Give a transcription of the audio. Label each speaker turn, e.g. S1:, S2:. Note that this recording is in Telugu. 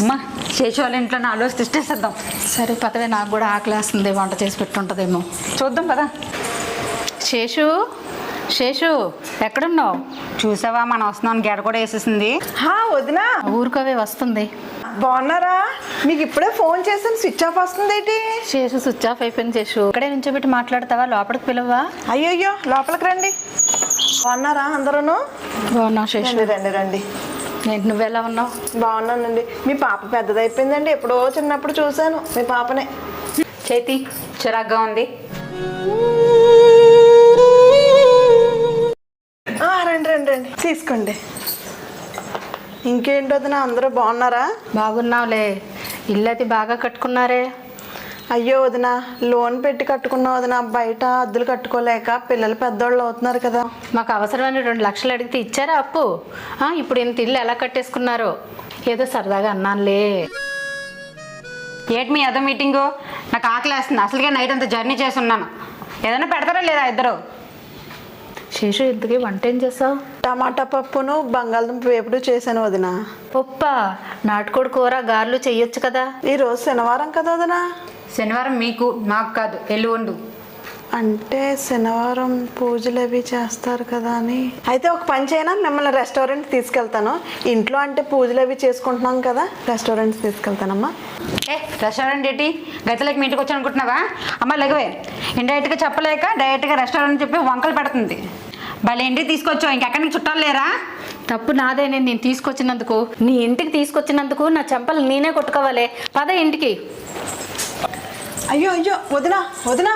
S1: అమ్మా చేసి వాళ్ళ ఇంట్లో నాలుగు రోజు తిష్టేసేద్దాం
S2: సరే పదవే నాకు కూడా ఆకలేస్తుంది వంట చేసి పెట్టుంటుందేమో.
S1: చూద్దాం పదా.
S2: శేషు శేషు ఎక్కడున్నావు?
S1: చూసావా మనం వస్తున్నాం గెడ కూడా వేసేసింది.
S3: హా వదినా.
S2: ఊరుకోవే వస్తుంది.
S3: బాగున్నారా? మీకు ఇప్పుడే ఫోన్ చేసాను స్విచ్ ఆఫ్ వస్తుంది ఏంటి?
S2: శేషు స్విచ్ ఆఫ్ అయిపోయింది శేషు. ఇక్కడే నుంచోబెట్టి మాట్లాడతావా లోపలికి పిలవా
S3: అయ్యయ్యో లోపలికి రండి. బాగున్నారా అందరూను?
S2: బాగున్నావు శేషు.
S3: రండి రండి.
S2: నేను నువ్వెలా ఉన్నావు?
S3: బాగున్నానండి. మీ పాప పెద్దదైపోయిందండి. ఎప్పుడో చిన్నప్పుడు చూశాను. మీ పాపనే.
S1: చేతి చిరాగ్గా ఉంది.
S3: ఆ, రండి రండి రండి. తీసుకోండి. ఇంకేంటి వదినా అందరూ బాగున్నారా?
S2: బాగున్నావులే. ఇల్లు అది బాగా కట్టుకున్నారే.
S3: అయ్యో వదినా లోన్ పెట్టి కట్టుకున్నా వదినా బయట అద్దెలు కట్టుకోలేక పిల్లలు పెద్దోళ్ళు అవుతున్నారు కదా.
S2: మాకు అవసరమైన రెండు లక్షలు అడిగితే ఇచ్చారా అప్పు? ఆ, ఇప్పుడు ఇంత ఇల్లు ఎలా కట్టేసుకున్నారో? ఏదో సరదాగా అన్నానులే.
S1: ఏంటి మీ ఏదో మీటింగు? నాకు ఆకలి వేస్తుంది అసలుగా నైట్ అంతా జర్నీ చేసి ఉన్నాను. ఏదైనా పెడతారా లేదా ఇద్దరు?
S2: శేషు ఇంతకీ వంట ఏం చేసావు?
S3: టమాటా పప్పును బంగాళదుంప వేపుడు చేశాను వదినా.
S2: పప్ప నాటుకోడి కూర గారెలు చెయ్యొచ్చు కదా?
S3: ఈరోజు శనివారం కదా వదినా.
S1: శనివారం మీకు నాకు కాదు ఎల్లు వండు
S3: అంటే శనివారం పూజలు అవి చేస్తారు కదా అని. అయితే ఒక పని చేయనా? మిమ్మల్ని రెస్టారెంట్ తీసుకెళ్తాను. ఇంట్లో అంటే పూజలు అవి చేసుకుంటున్నాం కదా రెస్టారెంట్ తీసుకెళ్తానమ్మా.
S1: ఏ రెస్టారెంట్ ఏంటి? గతిలోకి మీ ఇంటికి వచ్చి అనుకుంటున్నావా? అమ్మ లెగవే. ఇండైరెక్ట్గా చెప్పలేక డైరెక్ట్గా రెస్టారెంట్ చెప్పి వంకలు పెడుతుంది. భలే ఇంటికి తీసుకొచ్చావు ఇంకెక్కడి నుంచి చుట్టాలు లేరా?
S2: తప్పు నాదే నేను నేను తీసుకొచ్చినందుకు. నీ ఇంటికి తీసుకొచ్చినందుకు నా చెంపలు నేనే కొట్టుకోవాలి. పద ఇంటికి.
S3: అయ్యో అయ్యో వదినా వదినా.